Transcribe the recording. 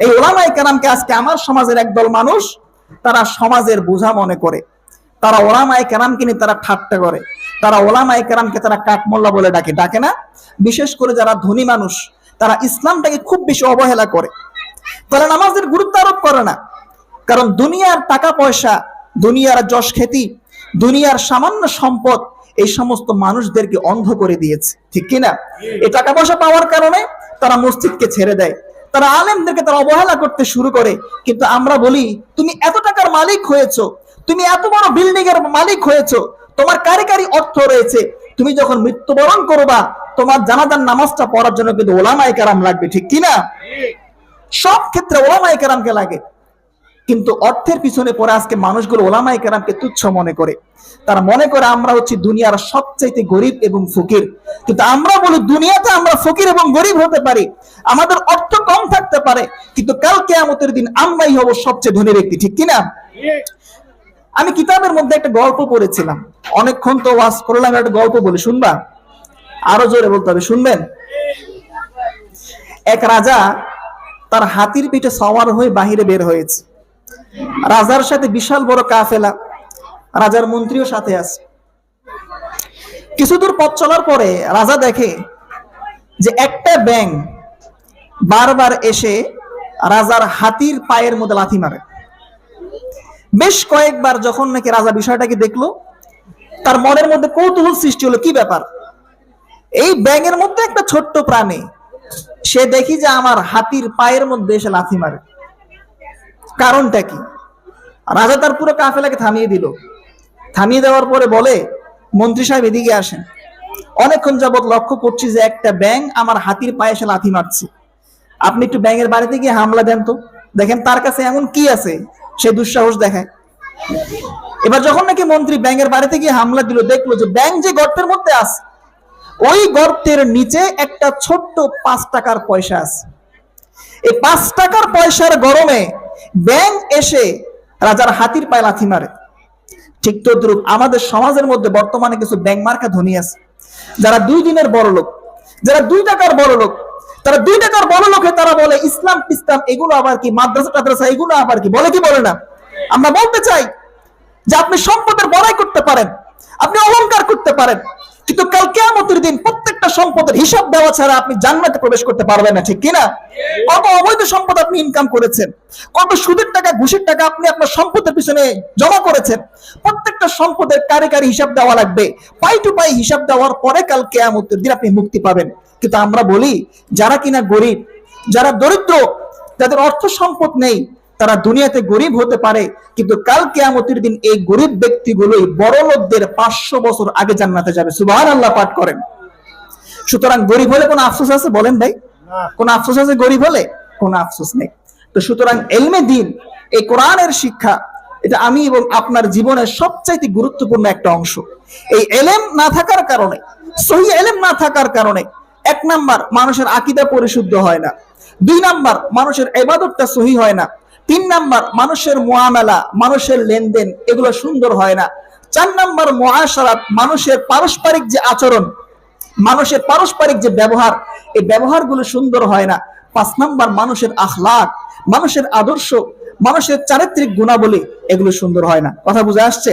এই ওলামাই কেরামকে আজকে আমার সমাজের একদল মানুষ তারা সমাজের বোঝা মনে করে। তারা ওলামাই কেরামকে নিয়ে তারা ঠাট্টা করে। তারা ওলামাই কেরামকে তারা কাঠমোল্লা বলে ডাকে। ডাকে না? বিশেষ করে যারা ধনী মানুষ, তারা ইসলামটাকে খুব বেশি অবহেলা করে। তারা নামাজের গুরুত্ব আরোপ করে না। কারণ দুনিয়ার টাকা পয়সা, দুনিয়ার যশ খ্যাতি, দুনিয়ার সামান্য সম্পদ, এই সমস্ত মানুষদেরকে অন্ধ করে দিয়েছে। ঠিক কিনা? এই টাকা পয়সা পাওয়ার কারণে তারা মসজিদকে ছেড়ে দেয়। তারা আলেমদেরকে তারা অবহেলা করতে শুরু করে। কিন্তু আমরা বলি তুমি এত টাকার মালিক হয়েছো তুমি এত বড় বিল্ডিং এর মালিক হয়েছো তোমার কারি কারি অর্থ রয়েছে। তুমি যখন মৃত্যুবরণ করবা তোমার জানাজার নামাজটা পড়ার জন্য কিন্তু ওলামায় কারাম লাগবে ঠিক কিনা? সব ক্ষেত্রে ওলামায় কারামকে লাগে। কিন্তু অর্থের পিছনে পড়ে আজকে মানুষগুলো ওলামাই কেরামকে তুচ্ছ মনে করে। তারা মনে করে আমরা হচ্ছে দুনিয়ার সবচাইতে গরিব এবং ফকির। কিন্তু আমরা বলি, দুনিয়াতে আমরা ফকির এবং গরিব হতে পারি। আমাদের অর্থ কম থাকতে পারে। কিন্তু কাল কেয়ামতের দিন আমরাই হব সবচেয়ে ধনী ব্যক্তি, ঠিক কিনা? আমি কিতাবের মধ্যে একটা গল্প পড়েছিলাম। অনেকক্ষণ তো ওয়াজ করলাম, একটা গল্প বলি, শুনবা? আরও জোরে বলতে হবে, শুনবেন? এক রাজা তার হাতির পিঠে সওয়ার হয়ে বাহিরে বের হয়েছে। রাজার সাথে বিশাল বড় কাফেলা। রাজার মন্ত্রীও সাথে আছে। কিছুদূর পথ চলার পরে রাজা দেখে যে একটা ব্যাং বারবার এসে রাজার হাতির পায়ের মধ্যে লাথি মারে। বেশ কয়েকবার যখন নাকি রাজা বিষয়টাকে দেখল, তার মনের মধ্যে কৌতূহল সৃষ্টি হলো, কি ব্যাপার? এই ব্যাঙের মধ্যে একটা ছোট্ট প্রাণী, সে দেখি যে আমার হাতির পায়ের মধ্যে এসে লাথি মারে। কারণটা কি? রাজা তার পুরো কাফেলাকে থামিয়ে দিল। থামিয়ে দেওয়ার পরে বলে, মন্ত্রী সাহেব, এদিকে আসেন। অনেকক্ষণ যাবত লক্ষ্য করছি যে একটা ব্যাং আমার হাতির পায়ে এসে লাথি মারছে। আপনি একটু ব্যাঙের বাড়িতে গিয়ে হামলা দেন তো। দেখেন তার কাছে এমন কি আছে, সে দুঃসাহস দেখায়। এবার যখন নাকি মন্ত্রী ব্যাঙের বাড়িতে গিয়ে হামলা দিল, দেখল যে ব্যাং যে গর্তের মধ্যে আছে, ওই গর্তের নিচে একটা ছোট্ট পাঁচ টাকার পয়সা আছে। এই পাঁচ টাকার পয়সার গরমে ব্যাং এসে রাজার হাতির পায়ে লাথি মারে। ঠিক তদ্রুপ আমাদের সমাজের মধ্যে বর্তমানে কিছু ব্যাং মার্কা ধনী আছে। যারা দুই দিনের বড় লোক, যারা দুই টাকার বড় লোক, তারা দুই টাকার বড় লোকে তারা বলে, ইসলাম ইসলাম এগুলো আবার কি মাদ্রাসা টাদ্রাসা, এগুলো আবার কি? বলে কি বলে না? আমরা বলতে চাই যে আপনি সম্পদের বড়াই করতে পারেন, আপনি অলংকার করতে পারেন, কিন্তু কাল কেয়ামতের দিন প্রত্যেকটা সম্পদের হিসাব দেওয়া ছাড়া আপনি জান্নাতে প্রবেশ করতে পারবেন না, ঠিক কিনা? কত অবৈধ সম্পদ আপনি ইনকাম করেছেন, কত সুদের টাকা, ঘুষের টাকা আপনি আপনার সম্পদের পিছনে জমা করেছেন। প্রত্যেকটা সম্পদের কারে কারে হিসাব দেওয়া লাগবে। পাই টু পাই হিসাব দেওয়ার পরে কাল কেয়ামতের দিন আপনি মুক্তি পাবেন। কিন্তু আমরা বলি, যারা কিনা গরিব, যারা দরিদ্র যাদের অর্থ সম্পদ নেই। তারা দুনিয়াতে গরিব হতে পারে, কিন্তু কাল কেয়ামতের দিন এই গরিব ব্যক্তিগুলোই বড় লোকদের পাঁচশো বছর আগে জান্নাতে যাবে। সুবাহ আল্লাহ পাঠ করেন। সুতরাং গরিব হলে কোনো আফসোস আছে? বলেন ভাই। কোন আফসোস আছে? গরিব হলে কোনো আফসোস নেই। তো সুতরাং এলমে দিন এই কোরআনের শিক্ষা এটা আমি এবং আপনার জীবনের সবচাইতে গুরুত্বপূর্ণ একটা অংশ। এই এলেম না থাকার কারণে সহি এলেম না থাকার কারণে এক নাম্বার মানুষের আকিদা পরিশুদ্ধ হয় না। দুই নাম্বার মানুষের এবাদতটা সহি হয় না। তিন নাম্বার মানুষের মোয়ামেলা মানুষের লেনদেন এগুলো সুন্দর হয় না। চার নাম্বার মহাসারাত মানুষের পারস্পরিক যে আচরণ মানুষের পারস্পরিক যে ব্যবহার, এই ব্যবহারগুলো সুন্দর হয় না। পাঁচ নাম্বার, মানুষের আখলাখ মানুষের আদর্শ, মানুষের চারিত্রিক গুণাবলী, এগুলো সুন্দর হয় না। কথা বুঝে আসছে?